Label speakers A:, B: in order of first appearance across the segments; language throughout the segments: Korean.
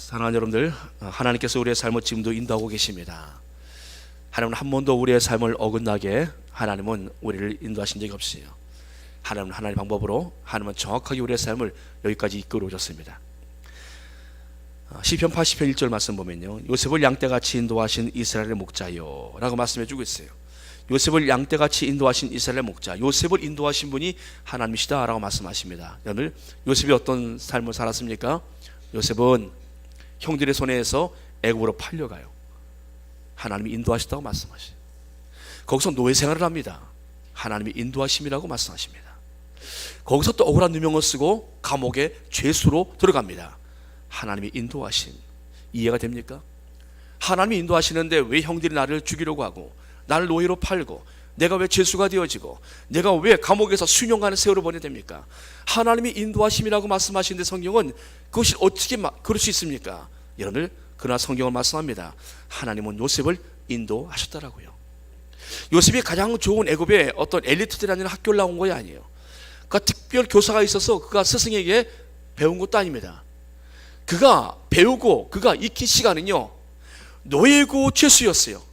A: 사랑하는 여러분들, 하나님께서 우리의 삶을 지금도 인도하고 계십니다. 하나님은 한 번도 우리의 삶을 어긋나게 하나님은 우리를 인도하신 적이 없어요. 하나님은 하나님의 방법으로 하나님은 정확하게 우리의 삶을 여기까지 이끌어 오셨습니다. 아, 시편 80편 1절 말씀 보면요. 요셉을 양떼같이 인도하신 이스라엘의 목자요 라고 말씀해 주고 있어요. 요셉을 양떼같이 인도하신 이스라엘의 목자 요셉을 인도하신 분이 하나님이시다 라고 말씀하십니다. 여러분 요셉이 어떤 삶을 살았습니까? 요셉은 형들의 손에서 애굽으로 팔려가요. 하나님이 인도하셨다고 말씀하셔요. 거기서 노예 생활을 합니다. 하나님이 인도하심이라고 말씀하십니다. 거기서 또 억울한 누명을 쓰고 감옥에 죄수로 들어갑니다. 하나님이 인도하심 이해가 됩니까? 하나님이 인도하시는데 왜 형들이 나를 죽이려고 하고 나를 노예로 팔고 내가 왜 죄수가 되어지고 내가 왜 감옥에서 수년간의 세월을 보내야 됩니까? 하나님이 인도하심이라고 말씀하시는데 성경은 그것이 어떻게 마- 그럴 수 있습니까? 여러분들 그러나 성경은 말씀합니다. 하나님은 요셉을 인도하셨다라고요. 요셉이 가장 좋은 애굽의 어떤 엘리트들이 라 학교를 나온 것이 아니에요. 그가 특별 교사가 있어서 그가 스승에게 배운 것도 아닙니다. 그가 배우고 그가 익힌 시간은요 노예고 죄수였어요.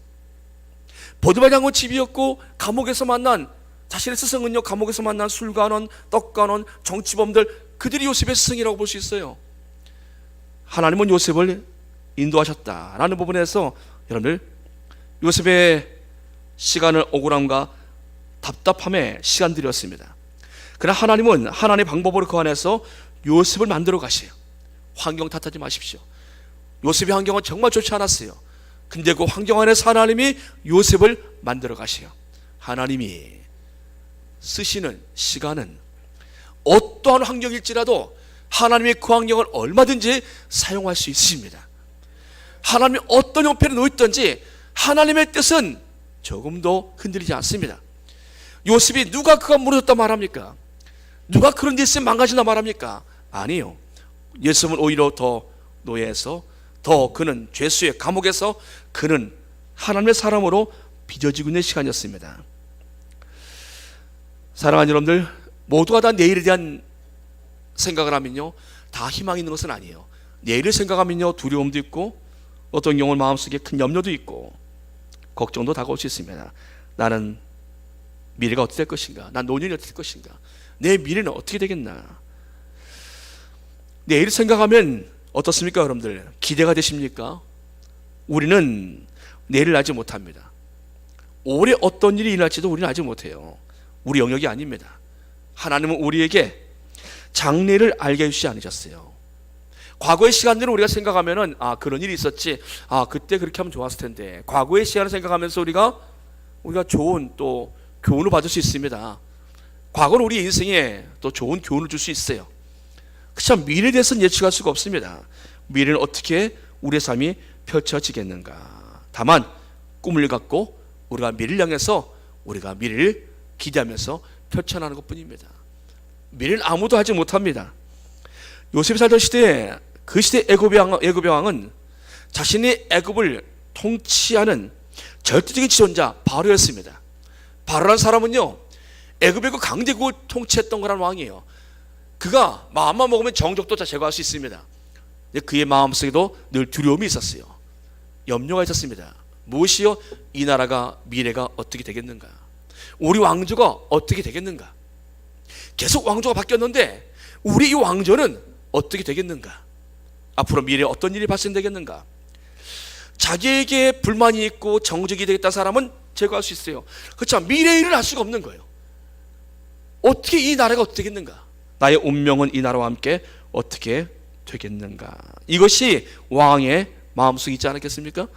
A: 보드바장은 집이었고 감옥에서 만난 자신의 스승은요 감옥에서 만난 술관원, 떡관원, 정치범들 그들이 요셉의 스승이라고 볼 수 있어요. 하나님은 요셉을 인도하셨다라는 부분에서 여러분들 요셉의 시간을 억울함과 답답함에 시간 들였습니다. 그러나 하나님은 하나님의 방법으로 그 안에서 요셉을 만들어 가세요. 환경 탓하지 마십시오. 요셉의 환경은 정말 좋지 않았어요. 근데 그 환경 안에서 하나님이 요셉을 만들어 가세요. 하나님이 쓰시는 시간은 어떠한 환경일지라도 하나님의 그 환경을 얼마든지 사용할 수 있습니다. 하나님이 어떤 형편에 놓였든지 하나님의 뜻은 조금도 흔들리지 않습니다. 요셉이 누가 그가 무너졌다 말합니까? 누가 그런 데 있으면 망가진다 말합니까? 아니요. 예수님은 오히려 더 노예에서 더 그는 죄수의 감옥에서 그는 하나님의 사람으로 빚어지고 있는 시간이었습니다. 사랑하는 여러분들 모두가 다 내일에 대한 생각을 하면요 다 희망이 있는 것은 아니에요. 내일을 생각하면요 두려움도 있고 어떤 경우는 마음속에 큰 염려도 있고 걱정도 다가올 수 있습니다. 나는 미래가 어떻게 될 것인가? 난 노년이 어떻게 될 것인가? 내 미래는 어떻게 되겠나? 내일 생각하면 어떻습니까, 여러분들? 기대가 되십니까? 우리는 내일을 알지 못합니다. 올해 어떤 일이 일어날지도 우리는 알지 못해요. 우리 영역이 아닙니다. 하나님은 우리에게 장래를 알게 해주지 않으셨어요. 과거의 시간들은 우리가 생각하면은 아 그런 일이 있었지 아 그때 그렇게 하면 좋았을 텐데 과거의 시간을 생각하면서 우리가 우리가 좋은 또 교훈을 받을 수 있습니다. 과거는 우리 인생에 또 좋은 교훈을 줄 수 있어요. 그렇지만 미래에 대해서는 예측할 수가 없습니다. 미래는 어떻게 우리의 삶이 펼쳐지겠는가. 다만 꿈을 갖고 우리가 미래를 향해서 우리가 미래를 기대하면서 펼쳐나가는 것뿐입니다. 미래는 아무도 하지 못합니다. 요셉이 살던 시대에 그 시대 애굽의 왕, 애굽의 왕은 자신이 애굽을 통치하는 절대적인 지존자 바로였습니다. 바로라는 사람은요 애굽의 그 강대국을 통치했던 거라는 왕이에요. 그가 마음만 먹으면 정적도 다 제거할 수 있습니다. 그의 마음속에도 늘 두려움이 있었어요. 염려가 있었습니다. 무엇이요? 이 나라가 미래가 어떻게 되겠는가? 우리 왕조가 어떻게 되겠는가? 계속 왕조가 바뀌었는데 우리 이 왕조는 어떻게 되겠는가? 앞으로 미래에 어떤 일이 발생되겠는가? 자기에게 불만이 있고 정적이 되겠다 사람은 제거할 수 있어요. 그렇지만 미래의 일을 알 수가 없는 거예요. 어떻게 이 나라가 어떻게 되겠는가? 나의 운명은 이 나라와 함께 어떻게 되겠는가? 이것이 왕의 마음속에 있지 않았겠습니까?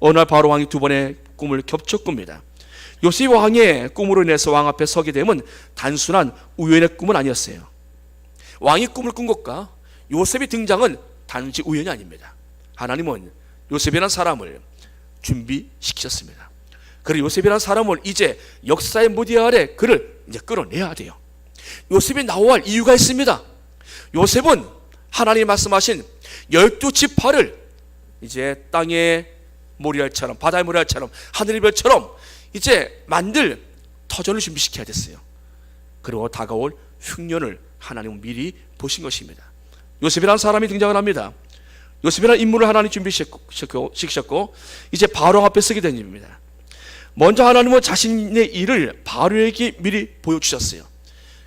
A: 어느 날 바로 왕이 두 번의 꿈을 겹쳐 꿉니다. 요셉 왕의 꿈으로 인해서 왕 앞에 서게 되면 단순한 우연의 꿈은 아니었어요. 왕이 꿈을 꾼 것과 요셉의 등장은 단지 우연이 아닙니다. 하나님은 요셉이라는 사람을 준비시키셨습니다. 그리고 요셉이라는 사람을 이제 역사의 무대 아래 그를 이제 끌어내야 돼요. 요셉이 할 이유가 있습니다. 요셉은 하나님이 말씀하신 열두 지파를 이제 땅의 모리알처럼 바다의 모리알처럼 하늘의 별처럼 이제 만들 터전을 준비시켜야 됐어요. 그리고 다가올 흉년을 하나님은 미리 보신 것입니다. 요셉이라는 사람이 등장을 합니다. 요셉이라는 인물을 하나님 준비시켰고 이제 바로 앞에 서게 된 일입니다. 먼저 하나님은 자신의 일을 바로에게 미리 보여주셨어요.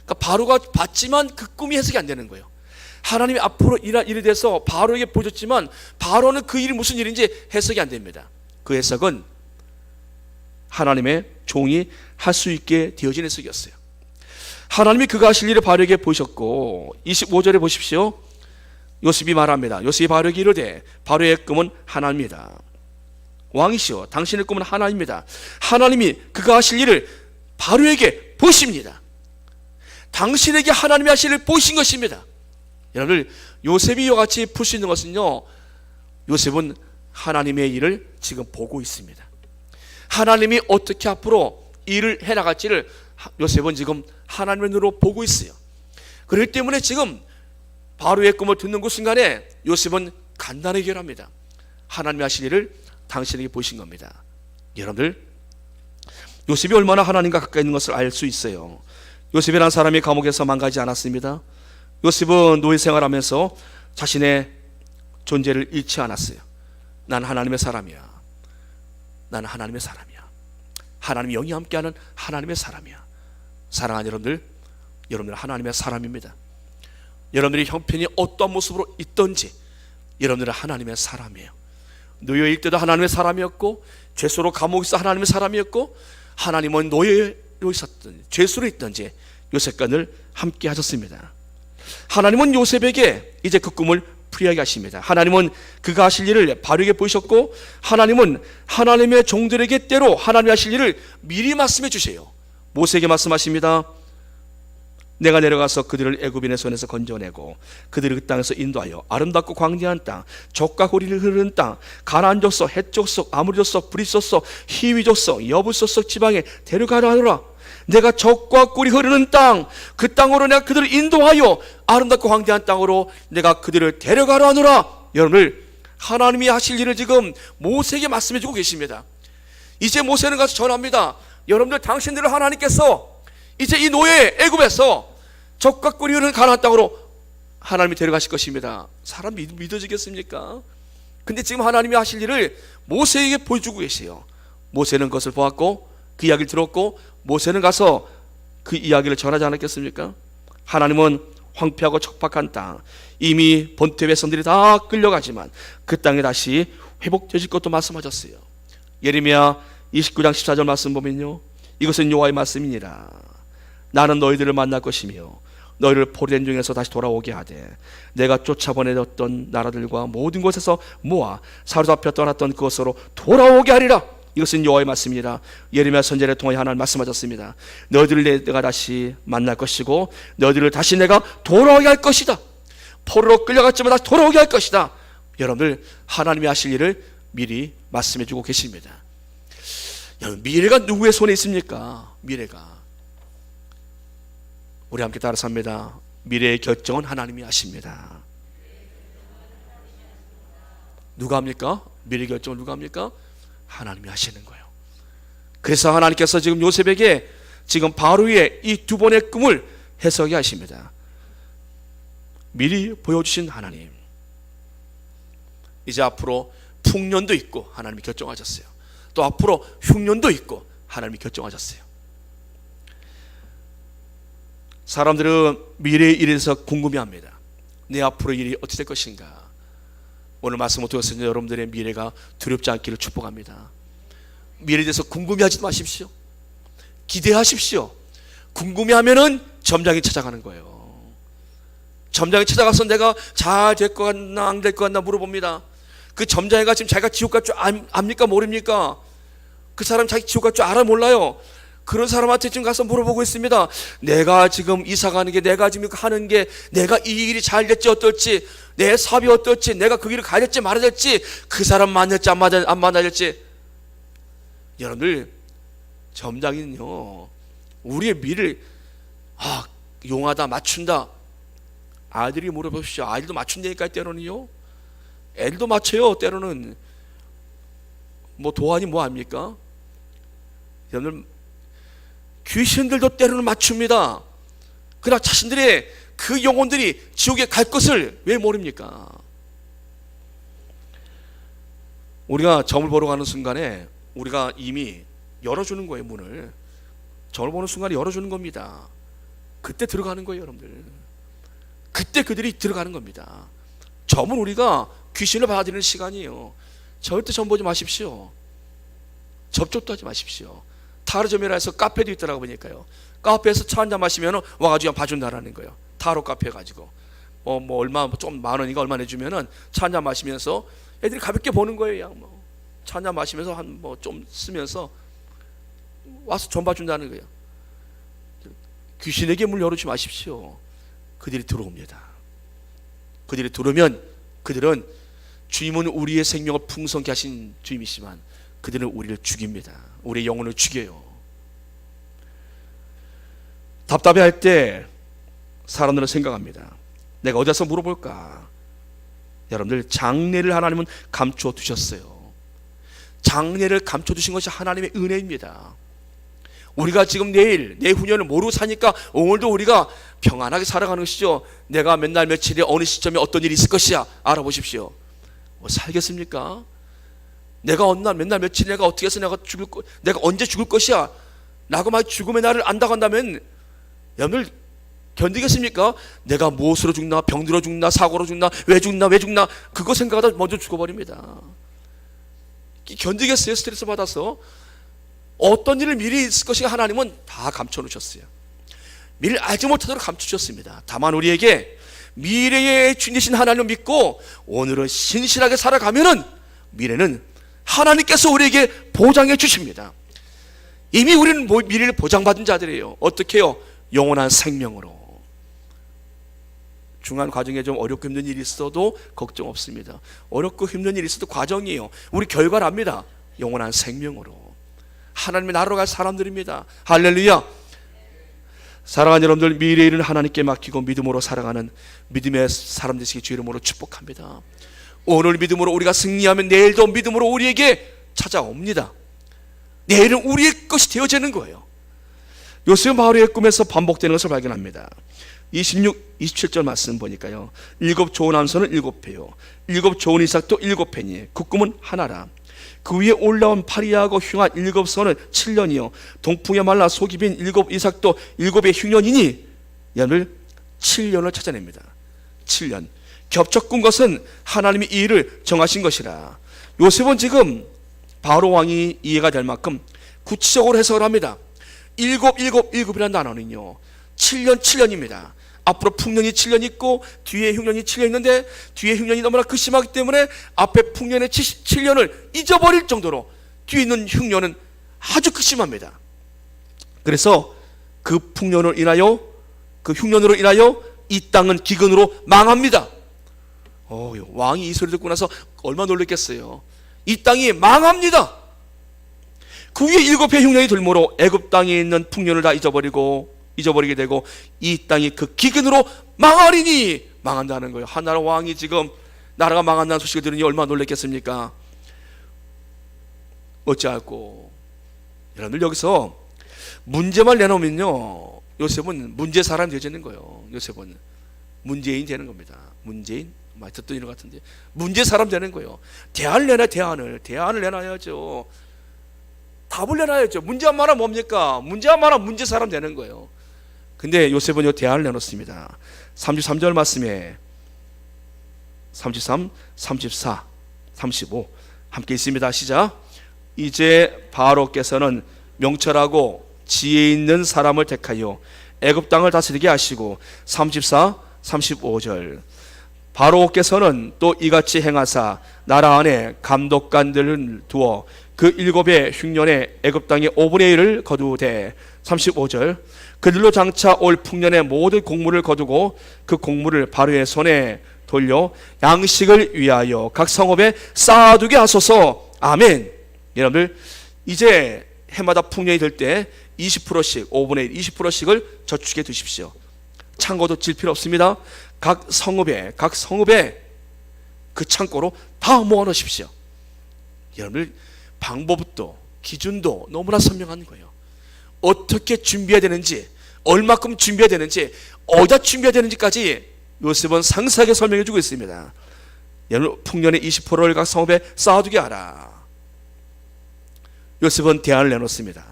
A: 그러니까 바로가 봤지만 그 꿈이 해석이 안 되는 거예요. 하나님이 앞으로 일할 일에 대해서 바로에게 보여줬지만 바로는 그 일이 무슨 일인지 해석이 안 됩니다. 그 해석은 하나님의 종이 할 수 있게 되어진 해석이었어요. 하나님이 그가 하실 일을 바로에게 보셨고 25절에 보십시오. 요셉이 말합니다. 요셉이 바로에게 이르되 바로의 꿈은 하나입니다. 왕이시오 당신의 꿈은 하나입니다. 하나님이 그가 하실 일을 바로에게 보십니다. 당신에게 하나님이 하실 일을 보신 것입니다. 여러분들 요셉이 이와 같이 풀 수 있는 것은요. 요셉은 하나님의 일을 지금 보고 있습니다. 하나님이 어떻게 앞으로 일을 해 나갈지를 요셉은 지금 하나님의 눈으로 보고 있어요. 그렇기 때문에 지금 바로의 꿈을 듣는 그 순간에 요셉은 간단하게 결합니다. 하나님이 하실 일을 당신에게 보신 겁니다. 여러분들 요셉이 얼마나 하나님과 가까이 있는 것을 알 수 있어요. 요셉이라는 사람이 감옥에서 망가지 않았습니다. 요셉은 노예 생활하면서 자신의 존재를 잃지 않았어요. 난 하나님의 사람이야. 나는 하나님의 사람이야. 하나님이 영이 함께하는 하나님의 사람이야. 사랑하는 여러분들, 여러분들 하나님의 사람입니다. 여러분들이 형편이 어떤 모습으로 있던지 여러분들은 하나님의 사람이에요. 노예일 때도 하나님의 사람이었고 죄수로 감옥에서 하나님의 사람이었고 하나님은 노예로 있었던 죄수로 있던지 요셉과 늘 함께 하셨습니다. 하나님은 요셉에게 이제 그 꿈을 풀이하게 하십니다. 하나님은 그가 하실 일을 바르게 보셨고 하나님은 하나님의 종들에게 때로 하나님이 하실 일을 미리 말씀해 주세요. 모세에게 말씀하십니다. 내가 내려가서 그들을 애굽인의 손에서 건져내고 그들을 그 땅에서 인도하여 아름답고 광대한 땅, 적과 고리를 흐르는 땅, 가나안 족속, 헷 족속, 아무리 족속, 브리 족속, 히위 족속, 여부 족속 지방에 데려가라 하노라. 내가 적과 꿀이 흐르는 땅, 그 땅으로 내가 그들을 인도하여 아름답고 광대한 땅으로 내가 그들을 데려가라 하노라. 여러분들 하나님이 하실 일을 지금 모세에게 말씀해 주고 계십니다. 이제 모세는 가서 전합니다. 여러분들 당신들을 하나님께서 이제 이 노예 애굽에서 적과 꿀이 흐르는 가나안 땅으로 하나님이 데려가실 것입니다. 사람 믿, 믿어지겠습니까? 근데 지금 하나님이 하실 일을 모세에게 보여주고 계세요. 모세는 그것을 보았고 그 이야기를 들었고 모세는 가서 그 이야기를 전하지 않았겠습니까? 하나님은 황폐하고 척박한 땅 이미 본토 백성들이 다 끌려가지만 그 땅에 다시 회복되실 것도 말씀하셨어요. 예레미야 29장 14절 말씀 보면요. 이것은 여호와의 말씀이니라. 나는 너희들을 만날 것이며 너희를 포로된 중에서 다시 돌아오게 하되 내가 쫓아보내었던 나라들과 모든 곳에서 모아 사로잡혀 떠났던 그것으로 돌아오게 하리라. 이것은 여호와의 말씀이라 예레미야 선지자를 통해 하나님 말씀하셨습니다. 너희들을 내가 다시 만날 것이고 너희들을 다시 내가 돌아오게 할 것이다. 포로로 끌려갔지만 다시 돌아오게 할 것이다. 여러분들 하나님이 하실 일을 미리 말씀해 주고 계십니다. 여러분 미래가 누구의 손에 있습니까? 미래가 우리 함께 따라서 합니다. 미래의 결정은 하나님이 하십니다. 누가 합니까? 미래 결정을 누가 합니까? 하나님이 하시는 거예요. 그래서 하나님께서 지금 요셉에게 지금 바로의 이 두 번의 꿈을 해석해 하십니다. 미리 보여주신 하나님. 이제 앞으로 풍년도 있고 하나님이 결정하셨어요. 또 앞으로 흉년도 있고 하나님이 결정하셨어요. 사람들은 미래의 일에 대해서 궁금해합니다. 내 앞으로 일이 어떻게 될 것인가? 오늘 말씀 어떻게 하셨냐 여러분들의 미래가 두렵지 않기를 축복합니다. 미래에 대해서 궁금해하지 마십시오. 기대하십시오. 궁금해하면은 점장이 찾아가는 거예요. 점장이 찾아가서 내가 잘 될 것 같나 안 될 것 같나 물어봅니다. 그 점장이가 지금 자기가 지옥 갈 줄 압니까 모릅니까? 그 사람 자기 지옥 갈 줄 알아 몰라요. 그런 사람한테 지금 가서 물어보고 있습니다. 내가 지금 이사 가는 게, 내가 지금 하는 게, 내가 이 일이 잘 될지 어떨지, 내 사업이 어떨지, 내가 그 길을 가야 될지 말아야 될지, 그 사람 만날지 안 만날, 안 될지. 여러분들, 점장이는요, 우리의 미를, 아, 용하다, 맞춘다. 아들이 물어보십시오. 아들도 맞춘다니까, 때로는요. 애들도 맞춰요, 때로는. 뭐, 도안이 뭐 합니까? 여러분, 귀신들도 때로는 맞춥니다. 그러나 자신들의 그 영혼들이 지옥에 갈 것을 왜 모릅니까? 우리가 점을 보러 가는 순간에 우리가 이미 열어주는 거예요 문을. 점을 보는 순간에 열어주는 겁니다. 그때 들어가는 거예요 여러분들. 그때 그들이 들어가는 겁니다. 점은 우리가 귀신을 받아들이는 시간이에요. 절대 점 보지 마십시오. 접촉도 하지 마십시오 타르점이라 해서 카페도 있더라고 보니까요. 카페에서 차 한잔 마시면 와가지고 봐준다라는 거예요. 타로 카페 가지고. 뭐, 뭐 얼마 좀 만 원인가 얼마 내주면은 차 한잔 마시면서 애들이 가볍게 보는 거예요 그냥 뭐차 한잔 마시면서 한 뭐 좀 쓰면서 와서 전 봐준다는 거예요. 귀신에게 문 열어주지 마십시오. 그들이 들어옵니다. 그들이 들어오면 그들은 주님은 우리의 생명을 풍성케 하신 주님이시만 그들은 우리를 죽입니다 우리의 영혼을 죽여요. 답답해 할 때 사람들은 생각합니다. 내가 어디서 물어볼까? 여러분들 장례를 하나님은 감춰 두셨어요. 장례를 감춰 두신 것이 하나님의 은혜입니다. 우리가 지금 내일 내 후년을 모르고 사니까 오늘도 우리가 평안하게 살아가는 것이죠. 내가 맨날 며칠에 어느 시점에 어떤 일이 있을 것이야? 알아보십시오. 뭐 살겠습니까? 내가 어느 날 맨날 며칠 내가 어떻게 해서 내가 죽을 거 내가 언제 죽을 것이야? 라고 막 죽음의 날을 안다고 한다면 여러분들 견디겠습니까? 내가 무엇으로 죽나? 병들어 죽나? 사고로 죽나? 왜 죽나? 왜 죽나? 그거 생각하다 먼저 죽어버립니다. 견디겠어요? 스트레스 받아서? 어떤 일을 미리 있을 것이 하나님은 다 감춰놓으셨어요. 미리 알지 못하도록 감추셨습니다. 다만 우리에게 미래의 주님이신 하나님을 믿고 오늘은 신실하게 살아가면은 미래는 하나님께서 우리에게 보장해 주십니다 이미 우리는 뭐 미래를 보장받은 자들이에요 어떻게요? 영원한 생명으로 중간 과정에 좀 어렵고 힘든 일이 있어도 걱정 없습니다. 어렵고 힘든 일이 있어도 과정이에요. 우리 결과를 압니다. 영원한 생명으로. 하나님의 나라로 갈 사람들입니다. 할렐루야. 사랑하는 여러분들 미래의 일은 하나님께 맡기고 믿음으로 살아가는 믿음의 사람 되시기 주 이름으로 축복합니다. 오늘 믿음으로 우리가 승리하면 내일도 믿음으로 우리에게 찾아옵니다. 내일은 우리의 것이 되어지는 거예요. 요셉 바울의 꿈에서 반복되는 것을 발견합니다. 26, 27절 말씀 보니까요. 일곱 좋은 암소는 일곱 배요. 일곱 좋은 이삭도 일곱 배니. 그 꿈은 하나라. 그 위에 올라온 파리하고 흉한 일곱 선은 7년이요. 동풍에 말라 속이 빈 일곱 이삭도 일곱의 흉년이니 연을 7년을 찾아냅니다. 7년. 꾼 것은 하나님이 이 일을 정하신 것이라. 요셉은 지금 바로 왕이 이해가 될 만큼 구체적으로 해석을 합니다. 일곱 일곱 일곱이라는 단어는요. 7년 7년입니다. 앞으로 풍년이 7년 있고 뒤에 흉년이 7년 있는데 뒤에 흉년이 너무나 극심하기 때문에 앞에 풍년의 7년을 잊어버릴 정도로 뒤에 있는 흉년은 아주 극심합니다. 그래서 그 풍년을 인하여 그 흉년으로 인하여 이 땅은 기근으로 망합니다. 어, 왕이 이 소리 듣고 나서 얼마나 놀랐겠어요. 이 땅이 망합니다. 그 위에 일곱 해 흉년이 들므로 애굽 땅에 있는 풍년을 다 잊어버리고 잊어버리게 되고 이 땅이 그 기근으로 망하리니 망한다는 거예요. 하나라 왕이 지금 나라가 망한다는 소식을 들으니 얼마나 놀랐겠습니까? 어찌할꼬 여러분들 여기서 문제만 내놓으면요 요셉은 문제 사람 되지는 거예요. 요셉은 문재인 되는 겁니다. 문재인 많이 듣던 이름 같은데 문제 사람 되는 거예요. 대안을 내놔 대안을 대안을 내놔야죠. 답을 내놔야죠. 문제 한 말은 뭡니까? 문제 한 말은 문제 사람 되는 거예요. 근데 요셉은 요 대안을 내놓습니다. 33절 말씀에 33, 34, 35 함께 있습니다. 시작. 이제 바로께서는 명철하고 지혜 있는 사람을 택하여 애굽 땅을 다스리게 하시고 34, 35절 바로께서는 또 이같이 행하사 나라 안에 감독관들을 두어 그 일곱의 흉년에 애굽 땅의 5분의 1을 거두되 35절 그들로 장차 올 풍년의 모든 공물을 거두고 그 공물을 바로의 손에 돌려 양식을 위하여 각 성읍에 쌓아두게 하소서. 아멘. 여러분들 이제 해마다 풍년이 될 때 20%씩 5분의 1 20%씩을 저축해 두십시오. 창고도 질 필요 없습니다 각 성읍에 각 성읍에 그 창고로 다 모아 놓으십시오 여러분들 방법도 기준도 너무나 선명한 거예요 어떻게 준비해야 되는지 얼마큼 준비해야 되는지 어디다 준비해야 되는지까지 요셉은 상세하게 설명해 주고 있습니다 여러분 풍년의 20%를 각 성읍에 쌓아두게 하라. 요셉은 대안을 내놓습니다.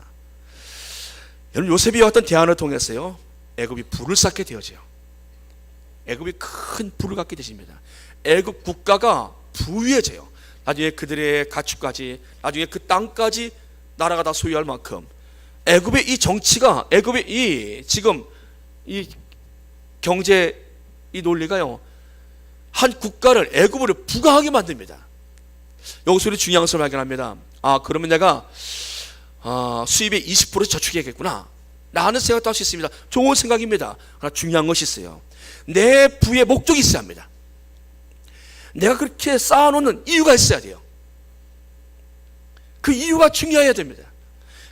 A: 여러분 요셉이 어떤 대안을 통해서요 애굽이 불을 쌓게 되어져요. 애굽이 큰 불을 갖게 되십니다. 애굽 국가가 부유해져요. 나중에 그들의 가축까지 나중에 그 땅까지 나라가 다 소유할 만큼 애굽의 이 정치가 애굽의 이 지금 이 경제 이 논리가요 한 국가를 애굽으로 부강하게 만듭니다. 여기서 우리 중요한 것을 발견합니다. 아 그러면 내가 아, 수입의 20% 저축해야겠구나. 라는 생각도 할 수 있습니다. 좋은 생각입니다. 그러나 중요한 것이 있어요. 내 부의 목적이 있어야 합니다. 내가 그렇게 쌓아놓는 이유가 있어야 돼요. 그 이유가 중요해야 됩니다.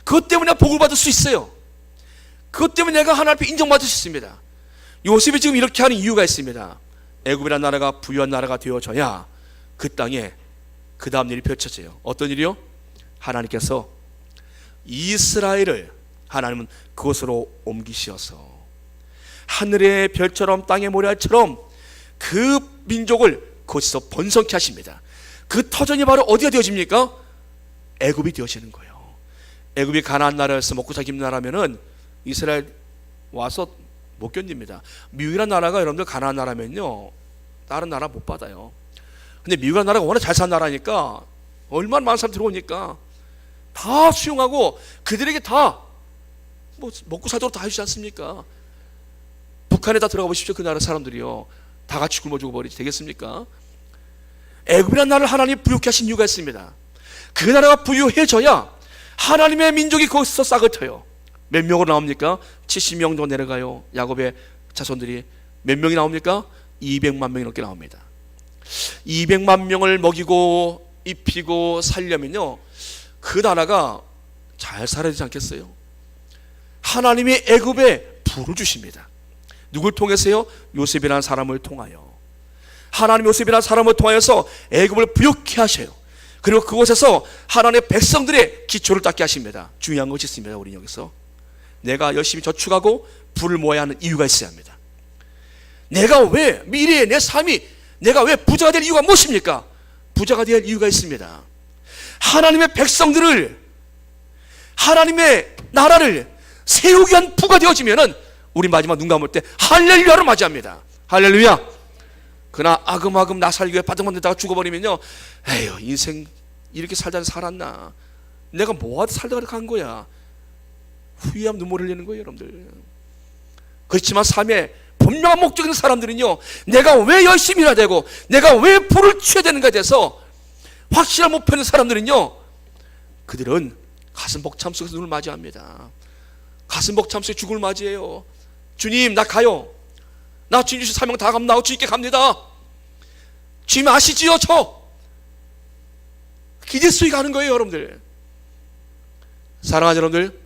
A: 그것 때문에 복을 받을 수 있어요. 그것 때문에 내가 하나님 앞에 인정받을 수 있습니다. 요셉이 지금 이렇게 하는 이유가 있습니다. 애굽이라는 나라가 부유한 나라가 되어져야 그 땅에 그 다음 일이 펼쳐져요. 어떤 일이요? 하나님께서 이스라엘을 하나님은 그곳으로 옮기시어서 하늘의 별처럼 땅의 모래알처럼 그 민족을 그곳에서 번성케 하십니다. 그 터전이 바로 어디가 되어집니까? 애굽이 되어지는 거예요. 애굽이 가나안 나라에서 먹고 살기 힘든 나라면은 이스라엘 와서 못 견딥니다. 미국이라는 나라가 여러분들 가나안 나라면요 다른 나라 못 받아요. 근데 미국이라는 나라가 워낙 잘 사는 나라니까 얼마나 많은 사람 들어오니까 다 수용하고 그들에게 다 뭐 먹고 살도록 다 해주지 않습니까? 북한에 다 들어가 보십시오. 그 나라 사람들이요. 다 같이 굶어 죽어 버리지 되겠습니까? 애굽이라는 나라를 하나님 부유케 하신 이유가 있습니다. 그 나라가 부유해져야 하나님의 민족이 거기서 싹을 터요. 몇 명으로 나옵니까? 70명 정도 내려가요. 야곱의 자손들이 몇 명이 나옵니까? 200만 명이 넘게 나옵니다. 200만 명을 먹이고 입히고 살려면요. 그 나라가 잘 살아야 되지 않겠어요? 하나님이 애굽에 불을 주십니다. 누굴 통해서요? 요셉이라는 사람을 통하여. 하나님 요셉이라는 사람을 통하여서 애굽을 부욕케 하셔요. 그리고 그곳에서 하나님의 백성들의 기초를 닦게 하십니다. 중요한 것이 있습니다. 우리 여기서 내가 열심히 저축하고 불을 모아야 하는 이유가 있어야 합니다. 내가 왜 미래의 내 삶이 내가 왜 부자가 될 이유가 무엇입니까? 부자가 될 이유가 있습니다. 하나님의 백성들을 하나님의 나라를 세우기 위한 부가 되어지면은 우리 마지막 눈 감을 때 할렐루야로 맞이합니다. 할렐루야. 그러나 아금아금 나 살기 위해 바닥만 다가 죽어버리면요. 에휴 인생 이렇게 살다 살았나. 내가 뭐하다 살다가 한 거야. 후회함 눈물 흘리는 거예요 여러분들. 그렇지만 삶에 분명한 목적 있는 사람들은요. 내가 왜 열심히 해야 되고 내가 왜 불을 취해야 되는가에 대해서 확실한 목표 있는 사람들은요. 그들은 가슴 벅참 속에서 눈을 맞이합니다. 가슴 벅참 속에 죽음을 맞이해요. 주님 나 가요. 나 주님 주신 사명 다 감나고 주님께 갑니다. 주님 아시지요 저. 기대수에 가는 거예요 여러분들. 사랑하는 여러분들.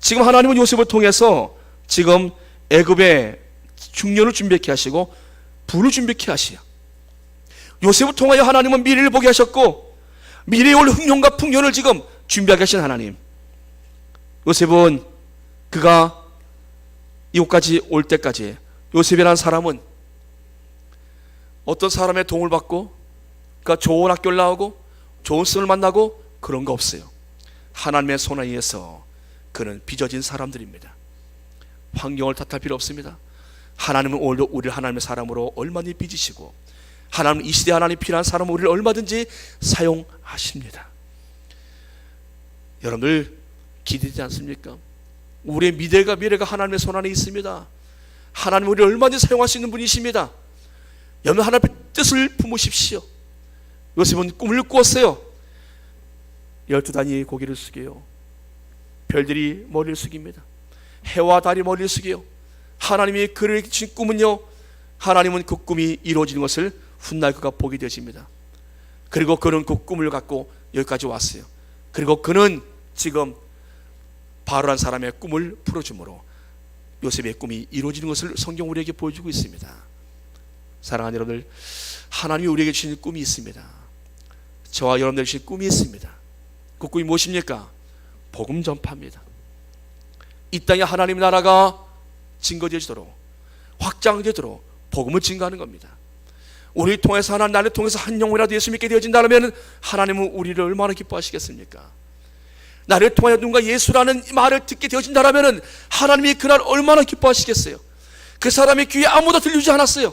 A: 지금 하나님은 요셉을 통해서 지금 애굽의 중년을 준비케 하시고 불을 준비케 하시요. 요셉을 통하여 하나님은 미래를 보게 하셨고 미래에 올 흥룡과 풍년을 지금 준비하게 하신 하나님. 요셉은 그가 이곳까지 올 때까지 요셉이라는 사람은 어떤 사람의 도움을 받고 그가 좋은 학교를 나오고 좋은 스승을 만나고 그런 거 없어요. 하나님의 손에 의해서 그는 빚어진 사람들입니다. 환경을 탓할 필요 없습니다. 하나님은 오늘도 우리를 하나님의 사람으로 얼마든지 빚으시고 하나님은 이 시대 하나님 필요한 사람을 우리를 얼마든지 사용하십니다. 여러분들 기대되지 않습니까? 우리의 미래가 미래가 하나님의 손 안에 있습니다. 하나님 우리를 얼마든지 사용할 수 있는 분이십니다. 여러분 하나님의 뜻을 품으십시오. 요셉은 꿈을 꾸었어요. 열두 단위 고개를 숙여요. 별들이 머리를 숙입니다. 해와 달이 머리를 숙여요. 하나님이 그를 주신 꿈은요. 하나님은 그 꿈이 이루어지는 것을 훗날 그가 보게 되십니다. 그리고 그는 그 꿈을 갖고 여기까지 왔어요. 그리고 그는 지금 바로란 사람의 꿈을 풀어주므로 요셉의 꿈이 이루어지는 것을 성경 우리에게 보여주고 있습니다. 사랑하는 여러분들, 하나님이 우리에게 주신 꿈이 있습니다. 저와 여러분들 주신 꿈이 있습니다. 그 꿈이 무엇입니까? 복음 전파입니다. 이 땅에 하나님 나라가 증거되도록 확장되도록 복음을 증거하는 겁니다. 우리를 통해서 하나님 나를 통해서 한 영혼이라도 예수 믿게 되어진다면 하나님은 우리를 얼마나 기뻐하시겠습니까? 나를 통하여 누군가 예수라는 말을 듣게 되어진다면 하나님이 그날 얼마나 기뻐하시겠어요? 그 사람의 귀에 아무도 들리지 않았어요.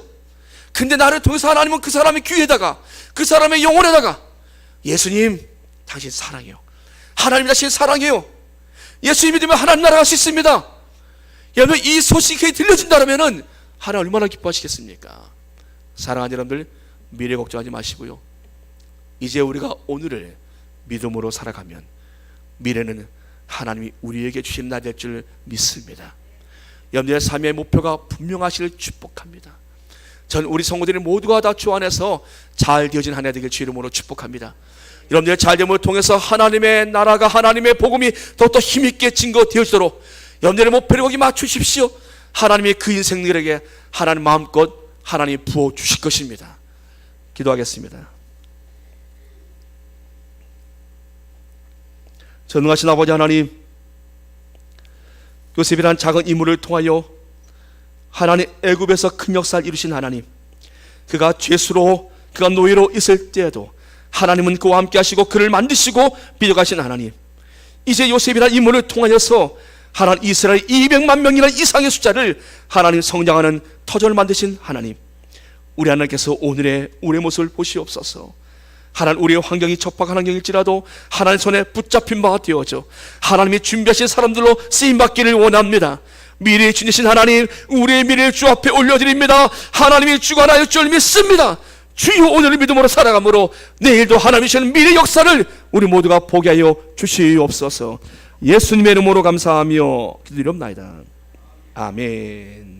A: 근데 나를 통해서 하나님은 그 사람의 귀에다가 그 사람의 영혼에다가 예수님 당신 사랑해요. 하나님 자신 사랑해요. 예수 믿으면 하나님 나라 갈수 있습니다. 여러분 이 소식이 들려진다면 하나님 얼마나 기뻐하시겠습니까? 사랑하는 여러분들 미래 걱정하지 마시고요. 이제 우리가 오늘을 믿음으로 살아가면 미래는 하나님이 우리에게 주신 될줄 믿습니다. 여러분들의 삶의 목표가 분명하시길 축복합니다. 전 우리 성도들이 모두가 다 주 안에서 잘 되어진 한 해 되길 주 이름으로 축복합니다. 여러분들의 잘됨을 통해서 하나님의 나라가 하나님의 복음이 더욱더 힘있게 증거되어지도록 여러분들의 목표를 거기 맞추십시오. 하나님이 그 인생들에게 하나님 마음껏 하나님 부어 주실 것입니다. 기도하겠습니다. 전능하신 아버지 하나님, 요셉이라는 작은 인물을 통하여 하나님 애굽에서 큰 역사를 이루신 하나님, 그가 죄수로 그가 노예로 있을 때에도 하나님은 그와 함께 하시고 그를 만드시고 빚어가신 하나님. 이제 요셉이라는 인물을 통하여서 하나님 이스라엘 200만 명이라는 이상의 숫자를 하나님 성장하는 터전을 만드신 하나님. 우리 하나님께서 오늘의 우리의 모습을 보시옵소서. 하나님 우리의 환경이 적박한 환경일지라도 하나님 손에 붙잡힌 바가 되어져 하나님이 준비하신 사람들로 쓰임 받기를 원합니다. 미래에 주신 하나님 우리의 미래를 주 앞에 올려드립니다. 하나님이 주관하여 줄 믿습니다. 주여 오늘을 믿음으로 살아감으로 내일도 하나님이 주시는 미래 역사를 우리 모두가 보게 하여 주시옵소서. 예수님의 이름으로 감사하며 기도드립니다. 아멘.